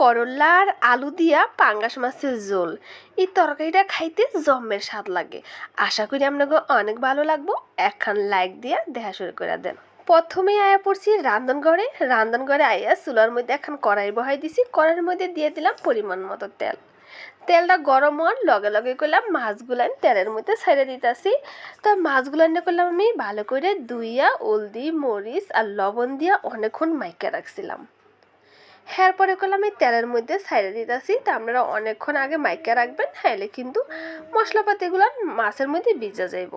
করল্লা আর আলু দিয়া পাঙ্গাস মাছের ঝোল। এই তরকারিটা খাইতে জম্মের স্বাদ লাগে। আশা করি আপনাকে অনেক ভালো লাগবো। একখান লাইক দিয়া দেখা শুরু করে দেন। প্রথমেই আয়া পড়ছি রান্ধনঘরে রান্ধনঘরে আয়া চুলার মধ্যে এখন কড়াই বহাই দিছি। কড়াইয়ের মধ্যে দিয়ে দিলাম পরিমাণ মতো তেল। তেলটা গরম হওয়ার লগে লগে করলাম মাছগুলান তেলের মধ্যে ছেড়ে দিতেছি। তো মাছগুলান করলাম আমি ভালো করে ধুইয়া, হলদি, মরিচ আর লবণ দিয়া অনেকক্ষণ মাইকে রাখছিলাম। হ্যার পরে করলে আমি তেলের মধ্যে সাইডে দিতেছি। তা আপনারা অনেকক্ষণ আগে মাইকা রাখবেন হ্যাঁ কিন্তু মশলাপাতিগুলো মাছের মধ্যে ভিজে যাইব।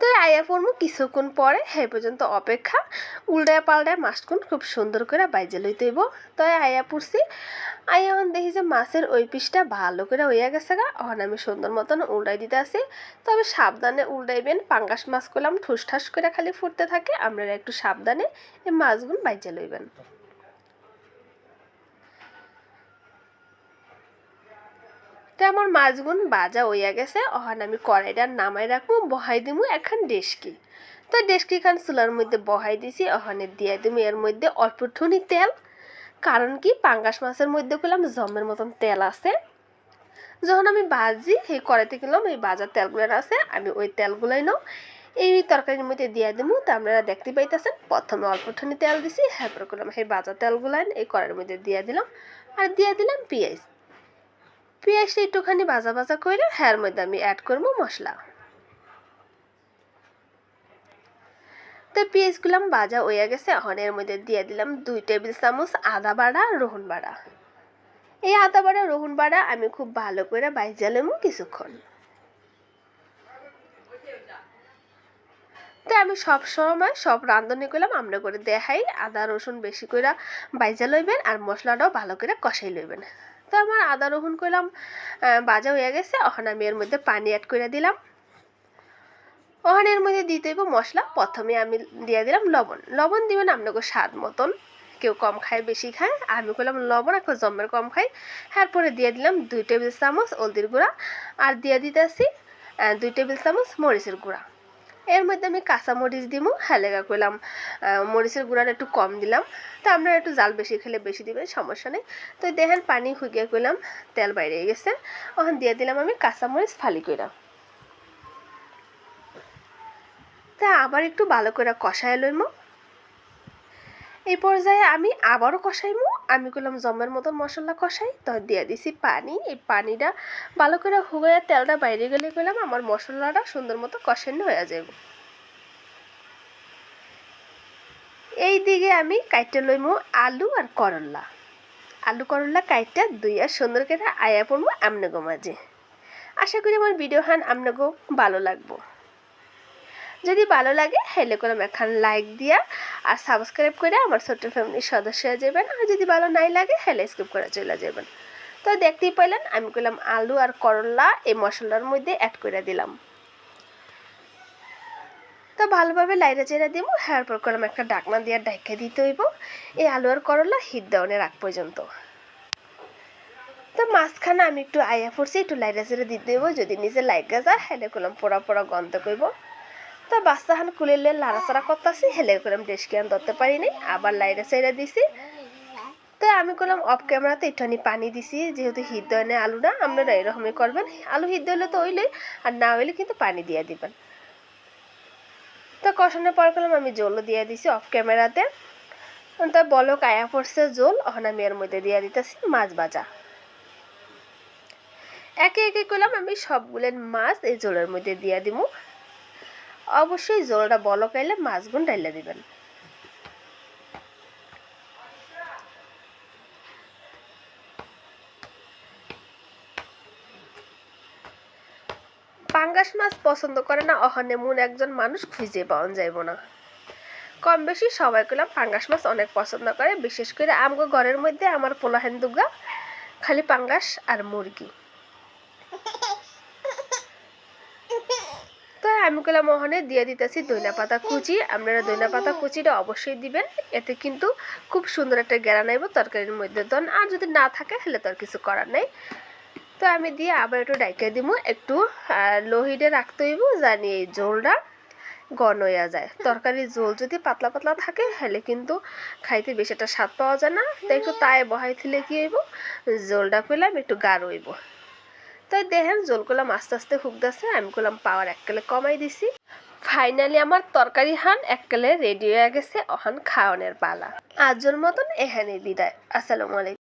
তো আয়া পড়ব কিছুক্ষণ পরে, হে পর্যন্ত অপেক্ষা। উল্টায় পাল্টায় মাছগুন খুব সুন্দর করে বাইজে লইতে হইব। তো আয়া পড়ছি। আয়া এখন দেখি যে মাছের ওই পিসটা ভালো করে হইয়া গেছে গা। এখন আমি সুন্দর মতন উল্টাই দিতে আসি। তবে সাবধানে উল্টাইবেন, পাঙ্গাস মাছ করলাম ঠুস ঠাস করে খালি ফুটতে থাকে। আপনারা একটু সাবধানে এই মাছগুলো বাইজে লইবেন। তো আমার মাছগুন বাজা হইয়া গেছে। অহন আমি কড়াইটা নামাই রাখব, বহাই দিমু এখন ডেসকি। তো ডেসকি খান চুলার মধ্যে বহাই দিছি, অহনে দিয়ে দিমু এর মধ্যে অল্প ঠুনি তেল। কারণ কি, পাঙ্গাস মাছের মধ্যে করলাম জমের মতন তেল আছে। যখন আমি ভাজি, সেই কড়াইতে কিনলাম এই বাজার তেলগুলো আছে, আমি ওই তেলগুলোই নাও। এই তরকারির মধ্যে দিয়ে দেবো তা আপনারা দেখতে পাইতেছেন, প্রথমে অল্প ঠানি তেল দিছি তারপর করলাম সেই বাজার তেলগুলো এই কড়াইয়ের মধ্যে দিয়ে দিলাম। আর দিয়ে দিলাম পেঁয়াজ। পেঁয়াজটা একটুখানি ভাজা ভাজা করে হ্যার মধ্যে আমি অ্যাড করব মশলা। তো পেঁয়াজগুলো ভাজা হয়ে গেছে এখন এর মধ্যে দিয়ে দিলাম দুই টেবিল চামচ আদা বাড়া, রহুন বাড়া। এই আদা বাড়া, রহুন বাড়া আমি খুব ভালো করে বাইজা লেমু কিছুক্ষণ। তো আমি সব সময় সব রান্ধনি করলাম আমরা করে দেখাই, আদা, রসুন বেশি করে বাইজা লইবেন আর মশলাটাও ভালো করে কষাই লইবেন। তো আমার আদা রসুন করলাম বাজা হয়ে গেছে। এখন আমি এর মধ্যে পানি অ্যাড করে দিলাম। ওখান এর মধ্যে দিতে হইব মশলা। প্রথমে আমি দিয়ে দিলাম লবণ। লবণ দিবেন আপনাকে স্বাদ মতন। কেউ কম খায়, বেশি খায়। আমি করলাম লবণ একটু জমের কম খাই তারপরে দিয়ে দিলাম দুই টেবিল চামচ হলদির গুঁড়া। আর দিয়ে দিতেছি দুই টেবিল চামচ মরিচের গুঁড়া। এর মধ্যে আমি কাঁচা মরিচ দিমু হালেগা করলাম মরিচের গুঁড়াটা একটু কম দিলাম। তো আপনারা একটু জাল বেশি খেলে বেশি দিবেন, সমস্যা নেই। তো দেখেন পানি খুঁকিয়ে করলাম তেল বাইরে গেছে। ওখান দিয়ে দিলাম আমি কাঁচা মরিচ ফালি কইরা। তা আবার একটু ভালো করে কষায় লইমু। এই পর্যায়ে আমি আবারও কষাইমু। আমি করলাম জমের মতন মশলা কষাই তো দিয়ে দিছি পানি। এই পানিটা ভালো করে হুগয়ে তেলটা বাইরে গেলে করলাম আমার মশলাটা সুন্দর মতো কষানো হয়ে যাবে এই দিকে আমি কাইটে লইমু আলু আর করল্লা আলু করল্লা কাইটটা দুই আর সুন্দর করে আয়া পড়ব আমনাগো মাঝে। আশা করি আমার ভিডিও হান আমনাগো ভালো লাগবো। যদি ভালো লাগে, হেলে করে এখন লাইক দিয়া আর সাবস্ক্রাইব করে আমার ছোট্ট ফ্যামিলির সদস্য হয়ে যাবেন। আর যদি ভালো নাই লাগে, হেলে স্কিপ করে চলে যাবেন। তো দেখতেই পাইলেন আমি করলাম আলু আর করলা, এই মশলার মধ্যে অ্যাড করে দিলাম। তো ভালোভাবে লাইরা চেরা দিব হ্যাঁ পর করলাম একটা ডাকনা দিয়ে ডাইকে দিতে হইব। এই আলু আর করলা হিট দেওয়ানের আগ পর্যন্ত। তো মাঝখানে আমি একটু আয়া পড়ছি, একটু লাইরা চেরা দিতে দেবো যদি নিজে লাইগা যায়, হেলে করলাম পোড়া পোড়া গন্ধ করব। তা বাচ্চাখান কুলিলে লাড়াচাড়া করতেছি, হেলে করলাম ডেস্কিয়ান ধরতে পারি নাই আবার লাইরে সাইডে দিছি। তো আমি করলাম অফ ক্যামেরাতে একটুখানি পানি দিছি, যেহেতু হিদ্ধ এনে আলুটা আপনারা এরকমই করবেন। আলু হিদ্ধ হলে তো ওইলে আর না হইলে কিন্তু পানি দিয়ে দিবেন। তো কষানোর পর করলাম আমি জলও দিয়ে দিছি অফ ক্যামেরাতে তো বলো কায়া পড়ছে জল ওখানে আমি এর মধ্যে দিয়ে দিতেছি মাছ ভাজা। একে একে করলাম আমি সবগুলের মাছ এই জলের মধ্যে দিয়ে দিব অবশ্যই জলটা বলকাইলে মাছগুন ডাইলে দিবেন। পাঙ্গাস মাছ পছন্দ করে না, অহনে এমন একজন মানুষ খুঁজে পাওয়া যাইব না। কম বেশি সবাই করলাম পাঙ্গাস মাছ অনেক পছন্দ করে, বিশেষ করে আমগো ঘরের মধ্যে আমার পোলাহেন দুগা খালি পাঙ্গাস আর মুরগি। আমি মোহনে দিয়ে দিতেছি দইনা পাতা কুচি। আপনারা দইনা পাতা কুচিটা অবশ্যই দিবেন। এতে কিন্তু খুব সুন্দর একটা গেরা নাইব তরকারির মধ্যে তখন আর যদি না থাকে, তাহলে তো আর কিছু করার নেই। তো আমি দিয়ে আবার একটু ডাইকে দিব একটু লোহিডে রাখতে হইব, জানি এই জোলটা ঘন হইয়া যায়। তরকারির ঝোল যদি পাতলা পাতলা থাকে হলে কিন্তু খাইতে বেশি একটা স্বাদ পাওয়া যায় না। তাই একটু তাই বহাই দিলে কি হইব? ঝোলটা কইলাম, একটু গাঢ় হইব। তাই দেখেন, জোল করলাম আস্তে আস্তে হুকদাছে আমি করলাম পাওয়ার এককালে কমাই দিছি। ফাইনালি আমার তরকারি হান এককালে রেডি হয়ে গেছে, অহান খাওয়ানোর পালা। আজর মতন এখানে বিদায়। আসসালামু আলাইকুম।